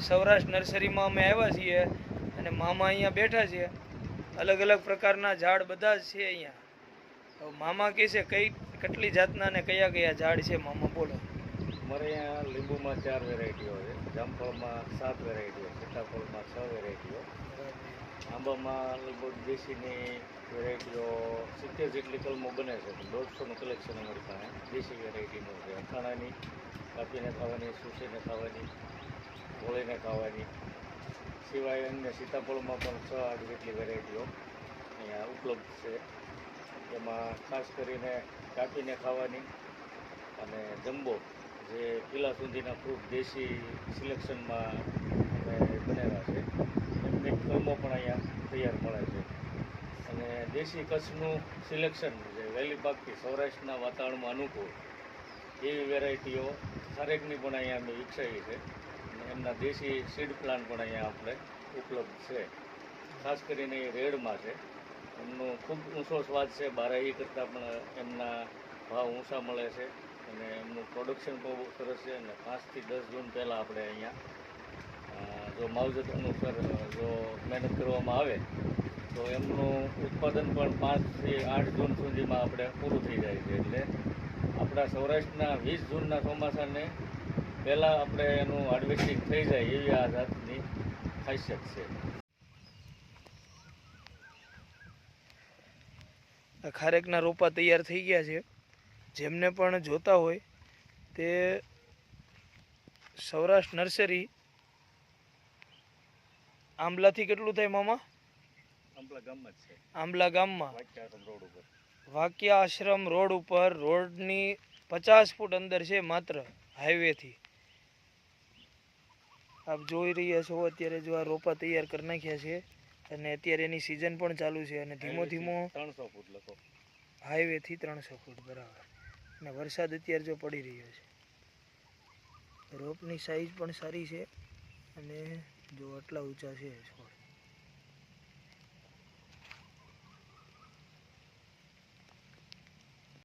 સૌરાષ્ટ્ર નર્સરીમાં અમે આવ્યા છીએ અને મામા અહીંયા બેઠા છે. અલગ અલગ પ્રકારના ઝાડ બધા જ છે અહીંયા. મામા કહે છે, કઈ, કેટલી જાતના ને કયા કયા ઝાડ છે? મામા બોલો. અમારે અહીંયા લીંબુમાં ચાર વેરાયટીઓ છે. જામફળમાં સાત વેરાયટીઓ સીતાફળમાં છ વેરાયટીઓ આંબામાં લગભગ દેશીની વેરાયટીઓ સિત્તેર જેટલી કલમો બને છે. દોઢસોનું કલેક્શન અમારી પાસે. દેશી વેરાયટીનું છે. અથાણાની કાપીને ખાવાની સૂસીને ખાવાની. ગોળીને ખાવાની. સિવાય અન્ય સીતાફળમાં પણ છ આઠ જેટલી વેરાયટીઓ અહીંયા ઉપલબ્ધ છે. એમાં ખાસ કરીને કાપીને ખાવાની અને જમ્બો, જે કિલ્લા સુધીના ફ્રૂટ દેશી સિલેક્શનમાં અમે બનેલા છે. એમને કલમો પણ અહીંયા તૈયાર મળે છે. અને દેશી કચ્છનું સિલેક્શન જે વહેલી પાકથી સૌરાષ્ટ્રના વાતાવરણમાં અનુકૂળ, એવી વેરાયટીઓ ખારેકની પણ અહીંયા અમે વિકસાવી છે એમના દેશી સીડ પ્લાન્ટ પણ અહીંયા આપણે ઉપલબ્ધ છે. ખાસ કરીને એ રેડમાં છે. એમનો ખૂબ ઊંચો સ્વાદ છે. બારાઈ કરતાં પણ એમના ભાવ ઊંચા મળે છે અને એમનું પ્રોડક્શન પણ બહુ સરસ છે અને પાંચથી દસ જૂન પહેલાં આપણે અહીંયા જો માવજત અનુસાર, જો મહેનત કરવામાં આવે, તો એમનું ઉત્પાદન પણ પાંચથી આઠ જૂન સુધીમાં આપણે પૂરું થઈ જાય છે. એટલે આપણા સૌરાષ્ટ્રના વીસ જૂનના ચોમાસાને પહેલાં આપણે એનું હાર્વેસ્ટિંગ થઈ જાય એવી આ જાતની ખાસિયત છે. ખારેકના રોપા તૈયાર થઈ ગયા છે. જેમને પણ જોતા હોય તે સૌરાષ્ટ્ર નર્સરી આંબલાથી કેટલું થાય મામા? ગામમાં છે. આંબલા ગામમાં. વાક્યા આશ્રમ રોડ ઉપર. રોડની પચાસ ફૂટ અંદર છે માત્ર હાઈવેથી આપ જોઈ રહ્યા છો અત્યારે જો આ રોપા તૈયાર કરી નાખ્યા છે અને અત્યારે એની સિઝન પણ ચાલુ છે અને ધીમો ધીમો ત્રણસો ફૂટ લખો. હાઈવેથી ત્રણસો ફૂટ બરાબર. અને વરસાદ અત્યારે જો પડી રહ્યો છે. રોપની સાઈઝ પણ સારી છે અને જો આટલા ઊંચા છે છોડ.